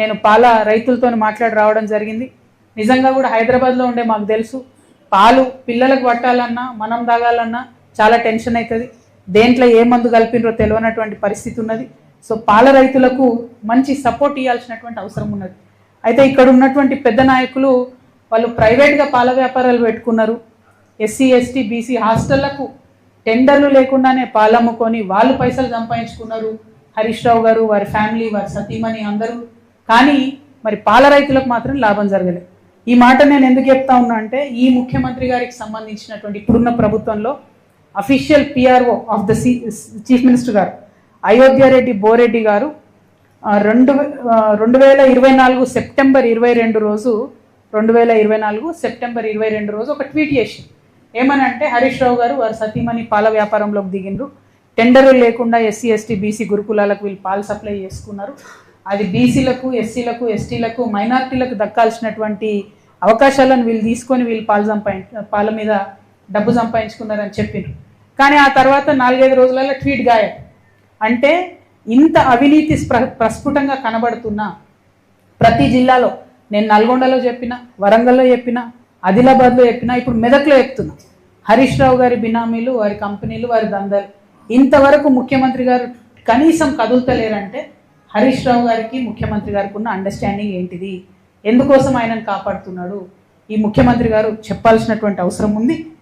నేను పాల రైతులతో మాట్లాడి రావడం జరిగింది. నిజంగా కూడా హైదరాబాద్లో ఉండే మాకు తెలుసు. పాలు పిల్లలకు పట్టాలన్నా మనం తాగాలన్నా చాలా టెన్షన్ అవుతుంది దేంట్లో ఏ మందు కలిపినరో తెలియనటువంటి పరిస్థితి ఉన్నది. సో పాల రైతులకు మంచి సపోర్ట్ ఇవ్వాల్సినటువంటి అవసరం ఉన్నది. అయితే ఇక్కడ ఉన్నటువంటి పెద్ద నాయకులు వాళ్ళు ప్రైవేట్గా పాల వ్యాపారాలు పెట్టుకున్నారు. ఎస్సీ ఎస్టీ బీసీ హాస్టళ్ళకు టెండర్లు లేకుండానే పాలు అమ్ముకొని వాళ్ళు పైసలు సంపాదించుకున్నారు. హరీష్ రావు గారు వారి ఫ్యామిలీ వారి సతీమణి అందరూ కానీ మరి పాల రైతులకు మాత్రం లాభం జరగలేదు. ఈ మాట నేను ఎందుకు చెప్తా ఉన్నా అంటే ఈ ముఖ్యమంత్రి గారికి సంబంధించినటువంటి ఇప్పుడున్న ప్రభుత్వంలో official PRO of the chief minister గారు అయోధ్యారెడ్డి బోరెడ్డి గారు రెండు రెండు వేల ఇరవై నాలుగు సెప్టెంబర్ ఇరవై రెండు రోజు రెండు వేల ఇరవై నాలుగు సెప్టెంబర్ ఇరవై రెండు రోజు ఒక ట్వీట్ చేసి ఏమని అంటే హరీష్ రావు గారు వారి సతీమణి పాల వ్యాపారంలోకి దిగిండ్రు. టెండర్లు లేకుండా ఎస్సీ ఎస్టీ బీసీ గురుకులాలకు వీళ్ళు పాలు సప్లై చేసుకున్నారు. అది బీసీలకు ఎస్సీలకు ఎస్టీలకు మైనార్టీలకు దక్కాల్సినటువంటి అవకాశాలను వీళ్ళు తీసుకొని వీళ్ళు పాలు సంపాదించ పాల మీద డబ్బు సంపాదించుకున్నారని చెప్పారు కానీ ఆ తర్వాత నాలుగైదు రోజులలో ట్వీట్ గాయ. అంటే ఇంత అవినీతి స్ప్ర- ప్రస్ఫుటంగా కనబడుతున్న ప్రతి జిల్లాలో నేను నల్గొండలో చెప్పిన వరంగల్లో చెప్పిన ఆదిలాబాద్లో చెప్పిన ఇప్పుడు మెదక్లో చెప్తున్నా. హరీష్ రావు గారి బినామీలు వారి కంపెనీలు వారి దందాలు. ఇంతవరకు ముఖ్యమంత్రి గారు కనీసం కదులుతలేరంటే హరీష్ రావు గారికి ముఖ్యమంత్రి గారికి ఉన్న అండర్స్టాండింగ్ ఏంటిది? ఎందుకోసం ఆయనను కాపాడుతున్నాడు? ఈ ముఖ్యమంత్రి గారు చెప్పాల్సినటువంటి అవసరం ఉంది.